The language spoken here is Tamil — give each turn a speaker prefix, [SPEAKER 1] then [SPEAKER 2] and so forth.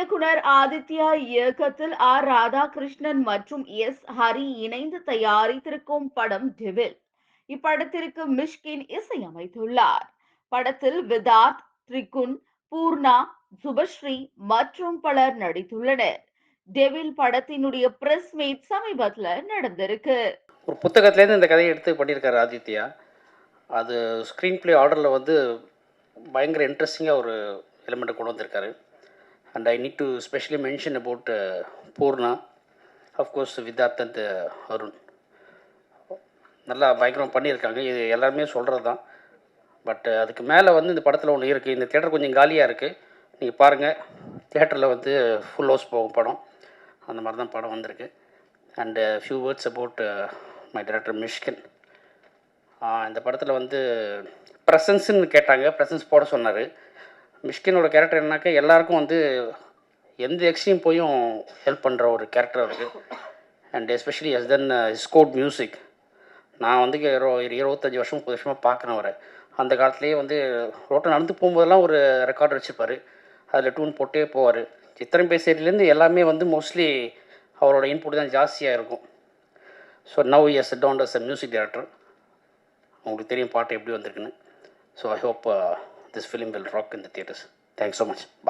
[SPEAKER 1] இயக்குனர் ஆதித்யா இயக்கத்தில் ஆர் ராதாகிருஷ்ணன் மற்றும் எஸ் ஹரி இணைந்து தயாரித்திருக்கும் படம் டெவில் இப்படத்திற்கு மிஷ்கின் இசையமைத்துள்ளார். படத்தில் விதார்த் த்ரிகுன் பூர்ணா சுபஸ்ரீ மற்றும் பலர் நடித்துள்ளனர். டெவில் படத்தினுடைய பிரஸ் மீட் சமீபத்தில் நடந்திருக்கு.
[SPEAKER 2] ஒரு புத்தகத்திலேருந்து இந்த கதையை எடுத்து பண்ணியிருக்காரு ஆதித்யா. அது ஸ்க்ரீன் பிளே ஆர்டரில் வந்து பயங்கர இன்ட்ரெஸ்டிங்காக ஒரு எலிமெண்ட்டை கொண்டு வந்திருக்காரு. And I need to specially mention about Poorna of course Vidharth and Arun நல்லா பயங்கரம் பண்ணியிருக்காங்க. இது எல்லாருமே சொல்கிறது தான் பட் uh, அதுக்கு மேலே வந்து இந்த படத்தில் ஒன்று இருக்குது இந்த தேட்டர் கொஞ்சம் காலியாக இருக்குது நீங்கள் பாருங்கள் தேட்டரில் வந்து ஃபுல் ஹவுஸ் போகும் படம். அந்த மாதிரி தான் படம் வந்திருக்கு. And few words about my director Mysskin இந்த படத்தில் வந்து ப்ரெசன்ஸுன்னு கேட்டாங்க. ப்ரெசன்ஸ் போட சொன்னார். மிஷ்கினோட கேரக்டர் என்னன்னாக்கா எல்லாருக்கும் வந்து எந்த எக்ஸ்ட்ரீம் போயும் ஹெல்ப் பண்ணுற ஒரு கேரக்டர் இருக்குது and especially as then scored music நான் வந்து இருபத்தஞ்சி வருஷம் முப்பது வருஷமாக பார்க்குறேன் அவரை. அந்த காலத்துலேயே வந்து ரோட்டை நடந்து போகும்போதெல்லாம் ஒரு ரெக்கார்டு வச்சுருப்பார். அதில் டூன் போட்டே போவார். சித்திரம் பேசுறதுலேருந்து எல்லாமே வந்து மோஸ்ட்லி அவரோட இன்புட் தான் ஜாஸ்தியாக இருக்கும். So now as down as a music director உங்களுக்கு தெரியும் பாட்டு எப்படி வந்திருக்குன்னு. So I hope this film will rock in the theaters. Thanks so much. Bye.